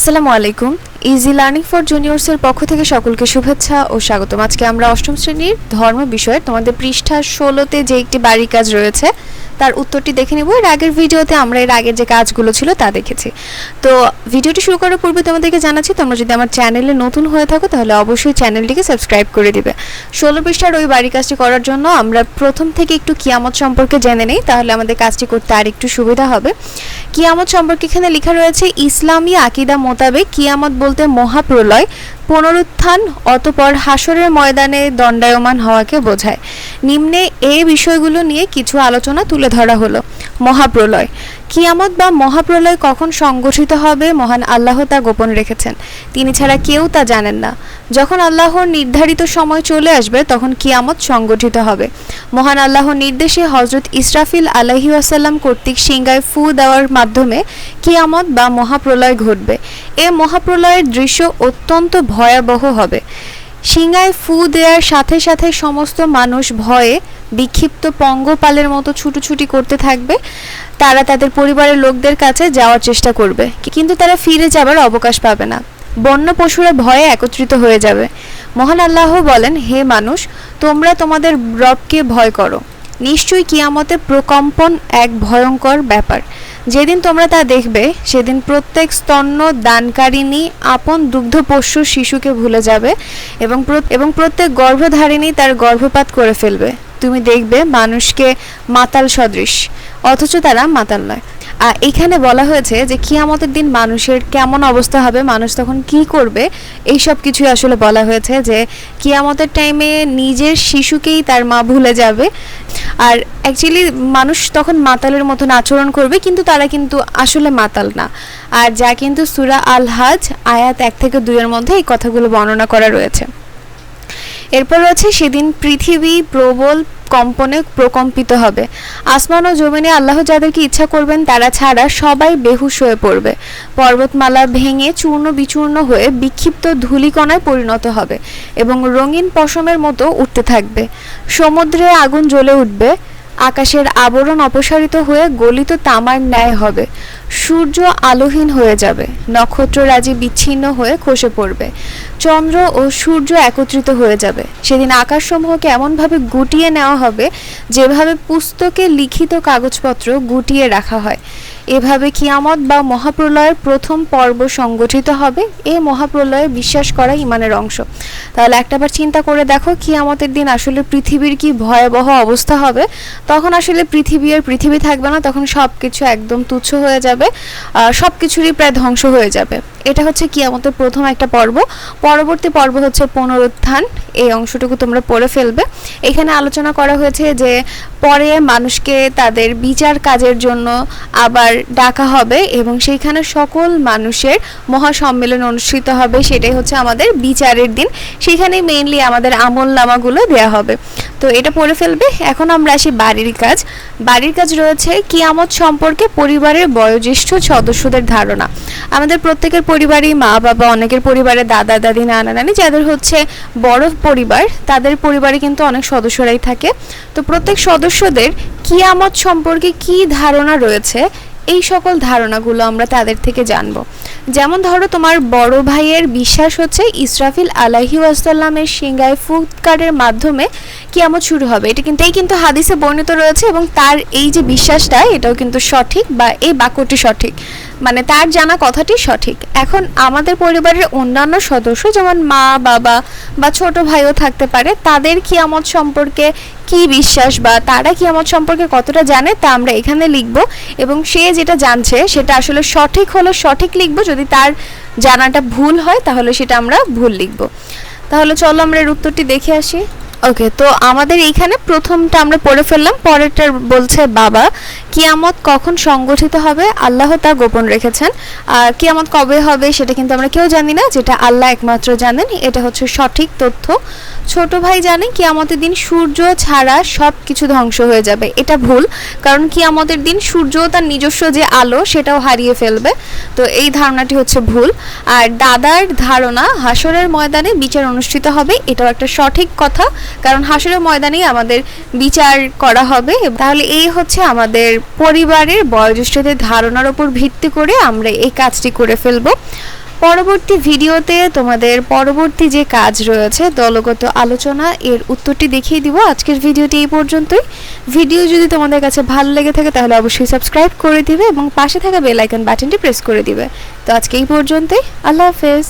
আসসালামু আলাইকুম। Easy learning for juniors এর পক্ষ থেকে সকলকে শুভেচ্ছা ও স্বাগতম। আজকে আমরা অষ্টম শ্রেণির ধর্ম বিষয়ে তোমাদের পৃষ্ঠা ষোলোতে যে একটি বাড়ির কাজ রয়েছে তার উত্তরটি দেখে নেব। এর আগের ভিডিওতে আমরা এর আগের যে কাজগুলো ছিল তা দেখেছি। তো ভিডিওটি শুরু করার পূর্বে তোমাদেরকে জানাচ্ছি, তোমরা যদি আমার চ্যানেলে নতুন হয়ে থাকো, তাহলে অবশ্যই চ্যানেলটিকে সাবস্ক্রাইব করে দিবে। ষোলো পৃষ্ঠার ওই বাড়ির কাজটি করার জন্য আমরা প্রথম থেকে একটু কিয়ামত সম্পর্কে জেনে নেই, তাহলে আমাদের কাজটি করতে আর একটু সুবিধা হবে। কিয়ামত সম্পর্কে এখানে লেখা রয়েছে, ইসলামী আকিদা মোতাবেক কিয়ামত বলতে মহাপ্রলয় পুনরুত্থান অতপর হাসরের ময়দানে দণ্ডায়মান হওয়াকে বোঝায়। নিম্নে এই বিষয়গুলো নিয়ে কিছু আলোচনা তুলে ধরা হলো। মহাপ্রলয় কিয়ামত বা মহাপ্রলয় কখন সংগঠিত হবে, মহান আল্লাহ তা গোপন রেখেছেন। তিনি ছাড়া কেউ তা জানেন না। যখন আল্লাহর নির্ধারিত সময় চলে আসবে, তখন কিয়ামত সংগঠিত হবে। মহান আল্লাহর নির্দেশে হজরত ইসরাফিল আলহি আসাল্লাম কর্তৃক সিংগায় ফু দেওয়ার মাধ্যমে কিয়ামত বা মহাপ্রলয় ঘটবে। এ মহাপ্রলয়ের দৃশ্য অত্যন্ত ভয়াবহ হবে। সিংগায় ফু দেওয়ার সাথে সাথে সমস্ত মানুষ ভয়ে বিক্ষিপ্ত পঙ্গপালের মতো ছুটোছুটি করতে থাকবে। তারা তাদের পরিবারের লোকদের কাছে যাওয়ার চেষ্টা করবে। কিন্তু তারা ফিরে যাবার অবকাশ পাবে না। বন্য পশুরা ভয়ে একত্রিত হয়ে যাবে। মহান আল্লাহ বলেন, হে মানুষ, তোমরা তোমাদের রবকে ভয় করো। নিশ্চয়ই কিয়ামতে প্রকম্পন এক ভয়ঙ্কর ব্যাপার। যেদিন তোমরা তা দেখবে, সেদিন প্রত্যেক স্তন্য দানকারিণী আপন দুগ্ধ পশু শিশুকে ভুলে যাবে এবং এবং প্রত্যেক গর্ভধারিণী তার গর্ভপাত করে ফেলবে। তুমি দেখবে মানুষকে মাতাল সদৃশ, অথচ তারা মাতাল নয়। এখানে বলা হয়েছে যে কিয়ামতের দিন মানুষের কেমন অবস্থা হবে, মানুষ তখন কি করবে এই সব কিছুই আসলে বলা হয়েছে যে কিয়ামতের টাইমে নিজের শিশুকেই তার মা ভুলে যাবে। আর অ্যাকচুয়ালি মানুষ তখন মাতালের মতন আচরণ করবে, কিন্তু তারা কিন্তু আসলে মাতাল না। আর যা কিন্তু সুরা আল হাজ আয়াত এক থেকে দুইয়ের মধ্যে এই কথাগুলো বর্ণনা করা রয়েছে। এরপর রয়েছে সেদিন পৃথিবী প্রবল কম্পনে প্রকম্পিত হবে। আসমান ও জমিনে আল্লাহ যাদেরকে ইচ্ছা করবেন, তারা ছাড়া সবাই বেহুশ হয়ে পড়বে। পর্বতমালা ভেঙে চূর্ণ বিচূর্ণ হয়ে বিক্ষিপ্ত ধূলিকণায় পরিণত হবে এবং রঙিন পশমের মতো উঠতে থাকবে। সমুদ্রে আগুন জ্বলে উঠবে, আকাশের আবরণ অপসারিত হয়ে গলিত তামার ন্যায় হবে। সূর্য আলোহীন হয়ে যাবে, নক্ষত্ররাজি বিচ্ছিন্ন হয়ে খসে পড়বে। চন্দ্র ও সূর্য একত্রিত হয়ে যাবে। সেদিন আকাশসমূহকে এমনভাবে গুটিয়ে নেওয়া হবে যেভাবে পুস্তকে লিখিত কাগজপত্র গুটিয়ে রাখা হয়। এভাবে কিয়ামত বা মহাপ্রলয়ের প্রথম পর্ব সংগঠিত হবে। এ মহাপ্রলয়ে বিশ্বাস করা ইমানের অংশ। তাহলে একটাবার চিন্তা করে দেখো কিয়ামতের দিন আসলে পৃথিবীর কি ভয়াবহ অবস্থা হবে। তখন আসলে পৃথিবী আর পৃথিবী থাকবে না, তখন সব কিছু একদম তুচ্ছ হয়ে যাবে সব কিছুরই প্রায় ধ্বংস হয়ে যাবে। এটা হচ্ছে কিয়ামতের প্রথম একটা পর্ব। পরবর্তী পর্ব হচ্ছে পুনরুত্থান, এই অংশটুকু তোমরা পড়ে ফেলবে। এখানে আলোচনা করা হয়েছে যে পরে মানুষকে তাদের বিচার কাজের জন্য আবার ডাকা হবে এবং সেইখানে সকল মানুষের মহাসম্মেলন অনুষ্ঠিত হবে, সেটাই হচ্ছে আমাদের বিচারের দিন। সেখানে মেইনলি আমাদের আমল নামাগুলো দেওয়া হবে। তো এটা পড়ে ফেলবে। এখন আমরা আসি বাড়ির কাজ। বাড়ির কাজ রয়েছে কিয়ামত সম্পর্কে পরিবারের বয়োজ্যেষ্ঠ সদস্যদের ধারণা। আমাদের প্রত্যেকের পরিবারই মা, বাবা, অনেকের পরিবারে দাদা, দাদি, নানা, নানি, যাদের হচ্ছে বড় পরিবার, তাদের পরিবারে কিন্তু অনেক সদস্যরাই থাকে। তো প্রত্যেক সদস্যদের কিয়ামত সম্পর্কে কি ধারণা রয়েছে, এই সকল ধারণাগুলো আমরা তাদের থেকে জানব। যেমন ধরো তোমার বড় ভাইয়ের বিশ্বাস হচ্ছে ইসরাফিল আলাহি ওয়াসাল্লামের সিঙ্গায় ফুৎকারের মাধ্যমে কিয়ামত শুরু হবে। এটা কিন্তু এই কিন্তু হাদিসে বর্ণিত রয়েছে এবং তার এই যে বিশ্বাসটা, এটাও কিন্তু সঠিক বা এই বাক্যটি সঠিক। মানে তার জানা কথাটি সঠিক। এখন আমাদের পরিবারের অন্যান্য সদস্য যেমন মা, বাবা বা ছোট ভাইও থাকতে পারে, তাদের কিয়ামত সম্পর্কে কি বিশ্বাস বা তারা কিয়ামত সম্পর্কে কতটা জানে তা আমরা এখানে লিখব এবং সে যেটা জানছে সেটা আসলে সঠিক হলে সঠিক লিখব, যদি তার জানাটা ভুল হয় তাহলে সেটা আমরা ভুল লিখব। তাহলে চলো আমরা এর উত্তরটি দেখে আসি। ওকে তো আমাদের এইখানে প্রথমটা আমরা পড়ে ফেললাম, পরেরটা বলছে বাবা, কিয়ামত কখন সংগঠিত হবে? আল্লাহ তা গোপন রেখেছেন। আর কিয়ামত কবে হবে সেটা কিন্তু আমরা কেউ জানি না, যেটা আল্লাহ একমাত্র জানেন, এটা হচ্ছে সঠিক তথ্য। ছোট ভাই জানে কিয়ামতের দিন সূর্য ছাড়া সব কিছু ধ্বংস হয়ে যাবে। এটা ভুল, কারণ কিয়ামতের দিন সূর্য তার নিজস্ব যে আলো, সেটাও হারিয়ে ফেলবে। তো এই ধারণাটি হচ্ছে ভুল। আর দাদার ধারণা হাসরের ময়দানে বিচার অনুষ্ঠিত হবে, এটাও একটা সঠিক কথা, কারণ হাসরের ময়দানেই আমাদের বিচার করা হবে। তাহলে এই হচ্ছে আমাদের পরিবারের বয়োজ্যেষ্ঠদের ধারণার উপর ভিত্তি করে আমরা এই কাজটি করে ফেলব। পরবর্তী ভিডিওতে তোমাদের পরবর্তী যে কাজ রয়েছে, দলগত আলোচনা, এর উত্তরটি দেখিয়ে দিব। আজকের ভিডিওটি এই পর্যন্তই। ভিডিও যদি তোমাদের কাছে ভালো লেগে থাকে, তাহলে অবশ্যই সাবস্ক্রাইব করে দিবে এবং পাশে থাকা বেল আইকন বাটনটি প্রেস করে দিবে। তো আজকে এই পর্যন্তই। আল্লাহ হাফেজ।